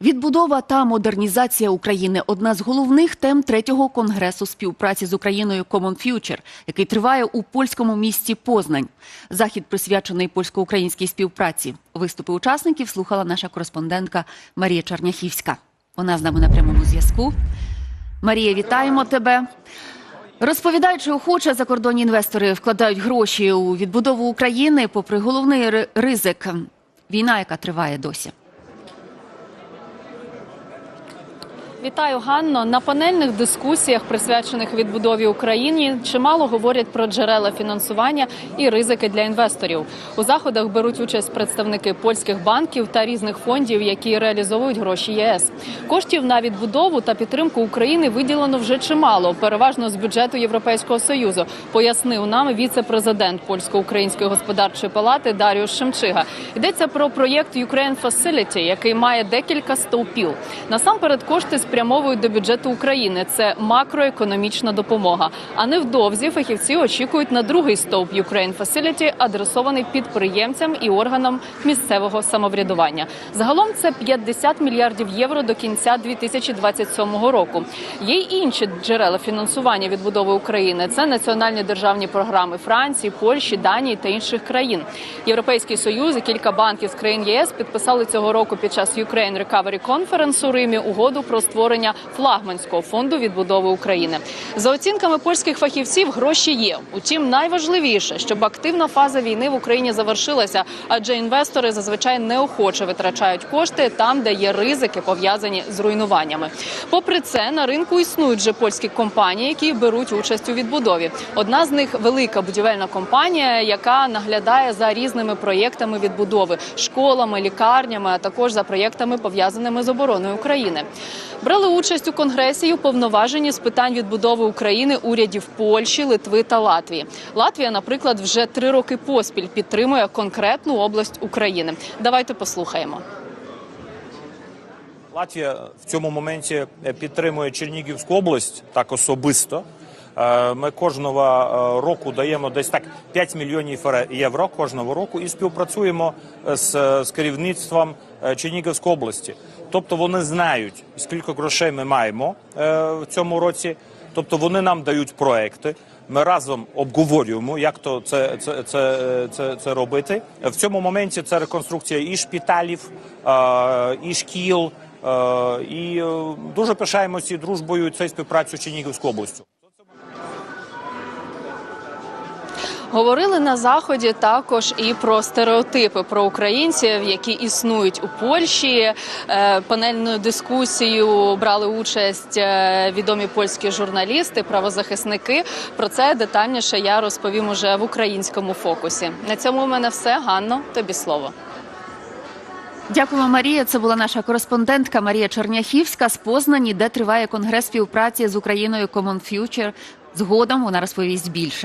Відбудова та модернізація України одна з головних тем третього конгресу співпраці з Україною Common Future, який триває у польському місті Познань. Захід присвячений польсько-українській співпраці. Виступи учасників слухала наша кореспондентка Марія Черняхівська. Вона з нами на прямому зв'язку. Марія, вітаємо тебе. Розповідають, чи охоче закордонні інвестори вкладають гроші у відбудову України, попри головний ризик війна, яка триває досі. Вітаю, Ганно. На панельних дискусіях, присвячених відбудові України, чимало говорять про джерела фінансування і ризики для інвесторів. У заходах беруть участь представники польських банків та різних фондів, які реалізовують гроші ЄС. Коштів на відбудову та підтримку України виділено вже чимало, переважно з бюджету Європейського союзу. Пояснив нам віце-президент польсько-української господарчої палати Даріус Шемчига. Йдеться про проєкт Ukraine Facility, який має декілька стовпів. Насамперед кошти спрямовують до бюджету України. Це макроекономічна допомога. А невдовзі фахівці очікують на другий стовп Ukraine Facility, адресований підприємцям і органам місцевого самоврядування. Загалом це 50 мільярдів євро до кінця 2027 року. Є й інші джерела фінансування відбудови України. Це національні державні програми Франції, Польщі, Данії та інших країн. Європейський союз і кілька банків з країн ЄС підписали цього року під час Ukraine Recovery Conference у Римі угоду про створення флагманського фонду відбудови України. За оцінками польських фахівців, гроші є. Утім, найважливіше, щоб активна фаза війни в Україні завершилася, адже інвестори зазвичай неохоче витрачають кошти там, де є ризики пов'язані з руйнуваннями. Попри це, на ринку існують вже польські компанії, які беруть участь у відбудові. Одна з них велика будівельна компанія, яка наглядає за різними проєктами відбудови, школами, лікарнями, а також за проєктами пов'язаними з обороною України. Брали участь у конгресі й уповноважені з питань відбудови України урядів Польщі, Литви та Латвії. Латвія, наприклад, вже три роки поспіль підтримує конкретну область України. Давайте послухаємо. Латвія в цьому моменті е, підтримує Чернігівську область так особисто. Е, Ми кожного е, року даємо десь так 5 мільйонів євро- кожного року і співпрацюємо е, з, з керівництвом Чернігівської області. Тобто вони знають, скільки грошей ми маємо в цьому році. Тобто вони нам дають проекти. Ми разом обговорюємо, як то це, це, це, це, це робити. В цьому моменті це реконструкція і шпиталів, е, і шкіл. І дуже пишаємося дружбою цією співпрацею з Чернігівською областю. Говорили на заході також і про стереотипи про українців, які існують у Польщі. Е, Панельною дискусією брали участь е, відомі польські журналісти, правозахисники. Про це детальніше я розповім уже в українському фокусі. На цьому в мене все. Ганно, тобі слово. Дякуємо, Марія. Це була наша кореспондентка Марія Черняхівська з Познані, де триває конгрес співпраці з Україною Common Future. Згодом вона розповість більше.